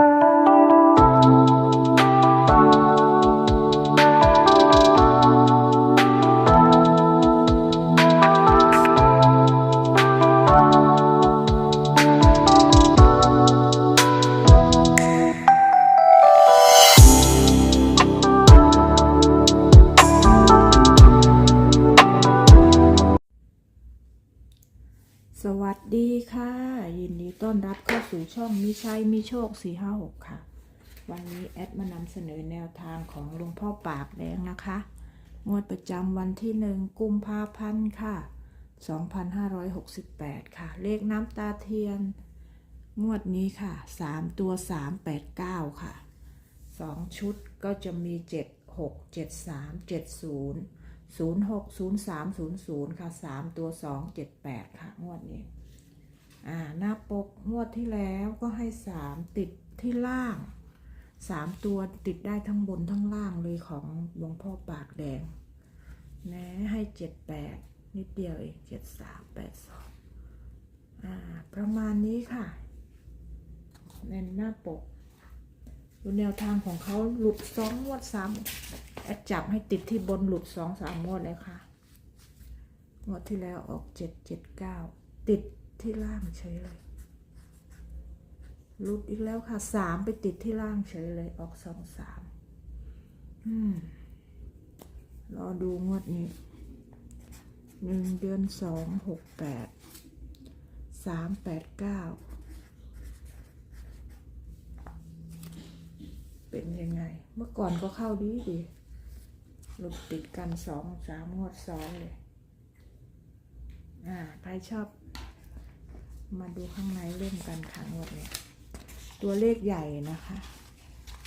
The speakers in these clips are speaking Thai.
you. สวัสดีค่ะ ยินดีต้อนรับเข้าสู่ช่องมิชัยมิโชค 456 ค่ะ วันนี้แอดมานำเสนอแนวทางของหลวงพ่อปากแดงนะคะ งวดประจำวันที่หนึ่งกุมภาพันธ์ค่ะ 2568 ค่ะ เลขน้ำตาเทียน งวดนี้ค่ะ 3 ตัว 389 ค่ะ 2 ชุดก็จะมี 7 6 7 060300 ค่ะ 3 ตัว 2 7 8 ค่ะ งวดนี้ อ่า หน้าปกงวดที่แล้วก็ให้ 3 ติดที่ล่าง 3 ตัวติดได้ทั้งบนทั้งล่างเลยของหลวงพ่อปากแดงแม้ให้ 7 8 นิดเดียวเอง 7 3 8 2 อ่า ประมาณนี้ค่ะในหน้าปก ดูแนวทางของเขาหลุดสองงวดสาม แอดจับให้ติดที่บนหลุดสองสามงวดเลยค่ะงวดที่แล้วออกเจ็ดเจ็ดเก้าติดที่ล่างเฉยเลยหลุดอีกแล้วค่ะสามไปติดที่ล่างเฉยเลยออกสองสามอืมรอดูงวดนี้หนึ่งเดือนสองหกแปดสามแปดเก้าเป็นยังไง เมื่อก่อนก็เข้าดีดี หลุดติดกันสองสามงวดซ้อนเลย อ่าใครชอบ มาดูข้างในเล่นกันค่ะงวดเนี้ยตัวเลขใหญ่นะคะ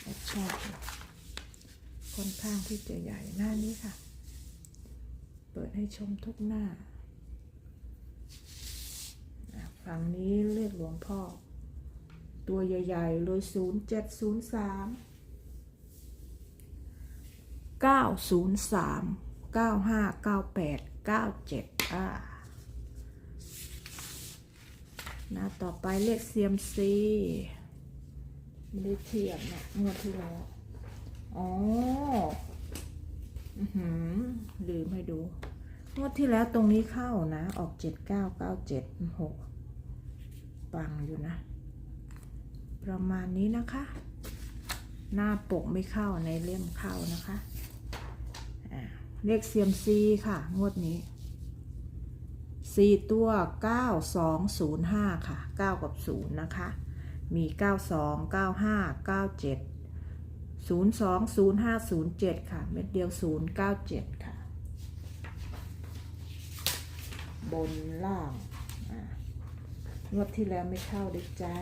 แอบชอบค่อนข้างที่จะใหญ่หน้านี้ค่ะ เปิดให้ชมทุกหน้าฝั่งนี้เลขหลวงพ่อ ตัวใหญ่ๆเลยศูนย์เจ็ดศูนย์สามเก้าศูนย์สามเก้าห้าเก้าแปดเก้าเจ็ดอ่าหน้าต่อไปเลขเซียมซีไม่ได้เทียบนะงวดที่แล้วอ๋อหือลืมให้ดู งวดที่แล้วตรงนี้เข้านะ ออกเจ็ดเก้าเก้าเจ็ดหกปังอยู่นะ ประมาณนี้นะคะ หน้าปกไม่เข้าในเล่มเข้านะคะเลขเซียมซีค่ะ งวดนี้สี่ตัวเก้าสองศูนย์ห้าค่ะเก้ากับศูนย์นะคะ มีเก้าสองเก้าห้าเก้าเจ็ดศูนย์สองศูนย์ห้าศูนย์เจ็ดค่ะ เม็ดเดียวศูนย์เก้าเจ็ดค่ะ บนล่างงวดที่แล้วไม่เข้าเลยจ้า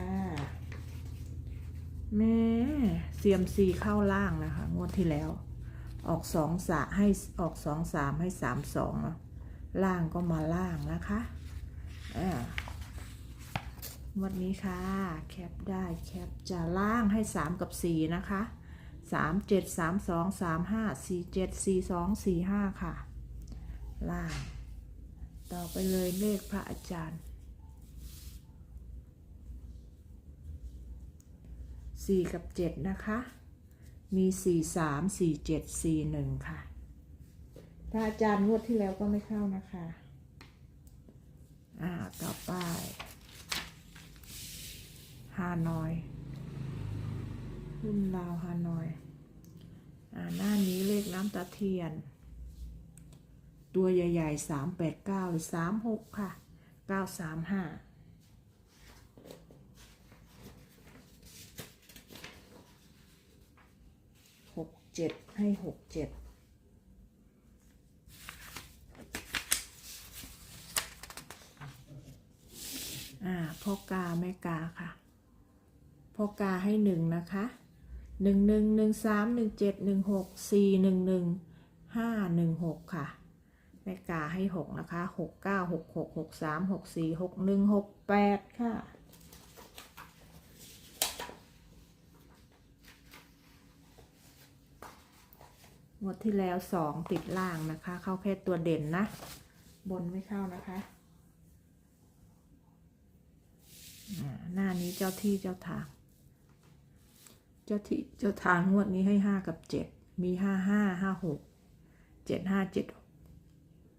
แม่เซียมซีเข้าล่างนะคะ งวดที่แล้ว ออกสองสาให้ออกสองสามให้สามสองล่างก็มาล่างนะคะอ่างวดนี้ค่ะ แคปได้แคปจะล่างให้สามกับสี่นะคะสามเจ็ดสามสองสามห้าสี่เจ็ดสี่สองสี่ห้าค่ะ ล่าง ต่อไปเลยเลขพระอาจารย์ สี่กับเจ็ดนะคะ มีสี่สามสี่เจ็ดสี่หนึ่งค่ะพระอาจารย์งวดที่แล้วก็ไม่เข้านะคะ อ่า ต่อไปฮานอยรุ่นราวฮานอย อ่า หน้านี้เลขน้ำตาเทียน ตัวใหญ่ๆสามแปดเก้าสามหกค่ะเก้าสามห้า หก เจ็ดให้หกเจ็ดอ่าพ่อกาแม่กาค่ะพ่อกาให้หนึ่งนะคะหนึ่งหนึ่งหนึ่งสามหนึ่งเจ็ดหนึ่งหกสี่หนึ่งหนึ่งห้าหนึ่งหกค่ะแม่กาให้หกนะคะหกเก้าหกหกหกสามหกสี่หกหนึ่งหกแปดค่ะ งวดที่แล้วสองติดล่างนะคะ เข้าแค่ตัวเด่นนะ บนไม่เข้านะคะหน้านี้เจ้าที่เจ้าทาง เจ้าที่เจ้าทางงวดนี้ให้ห้ากับเจ็ดมีห้าห้าห้าหกเจ็ดห้าเจ็ด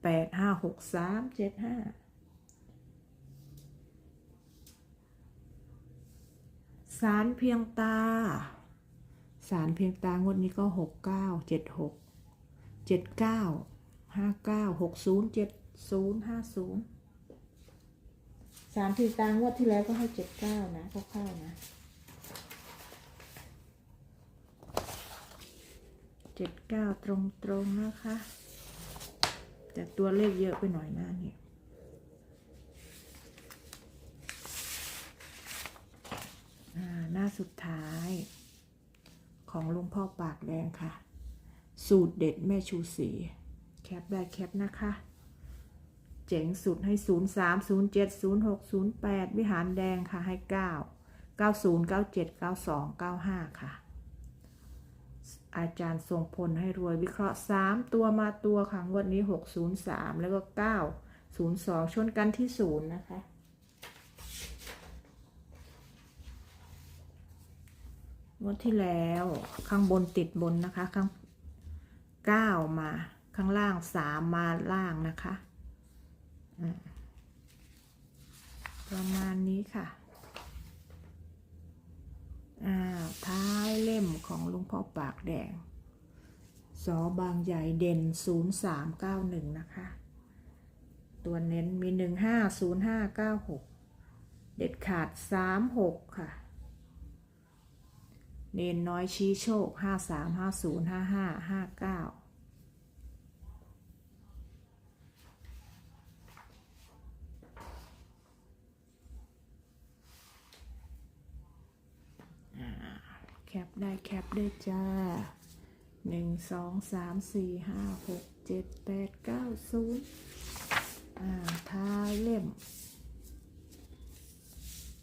แปดห้าหกสามเจ็ดห้าสารเพียงตาารเพียงตางวดนี้ก็หกเก้าเจ็ดหกเจ็ดเก้าห้าเก้าหกศูนย์เจ็ดศูนย์ห้าศูนย์สารเพียงตางวดที่แล้วก็ให้เจ็ดเก้านะคร่าวๆนะเจ็ดเก้าตรงๆนะคะ แต่ตัวเลขเยอะไปหน่อยนะเนี่ยอ่าหน้าสุดท้าย ของลุงพ่อปากแดงค่ะ สูตรเด็ดแม่ชูสีแคปได้แคปนะคะ เจ๋งสุดให้ 0 3 0 7 0 6 0 8 วิหารแดงค่ะให้ 9 90 97 92 95 ค่ะ อาจารย์ทรงพลให้รวยวิเคราะห์ 3 ตัวมาตัวค่ะ งวดนี้ 603 แล้วก็ 902 ชนกันที่ 0 นะคะ งวดที่แล้วข้างบนติดบนนะคะ ข้าง9มา ข้างล่าง3มมาล่างนะคะประมาณนี้ค่ะอ่าท้ายเล่มของลุงพ่อปากแดงสอบางใหญ่เด่น 0391 นะคะ ตัวเน้นมี 150596 เด็ดขาด 36 ค่ะ เนนน้อยชี้โชค 53505559แคปได้แคปได้จ้าหนึ่งสองสามสี่ห้าหกเจ็ดแปดเก้าศูนย์อ่าท้ายเล่ม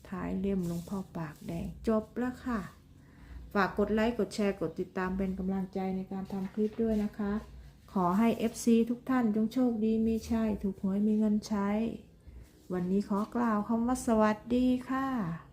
ท้ายเล่มหลวงพ่อปากแดงจบแล้วค่ะ ฝากกดไลค์ กดแชร์ กดติดตามเป็นกำลังใจในการทำคลิปด้วยนะคะ ขอให้ FC ทุกท่านจงโชคดีมีชัยถูกหวยมีเงินใช้ วันนี้ขอกล่าวคำว่าสวัสดีค่ะ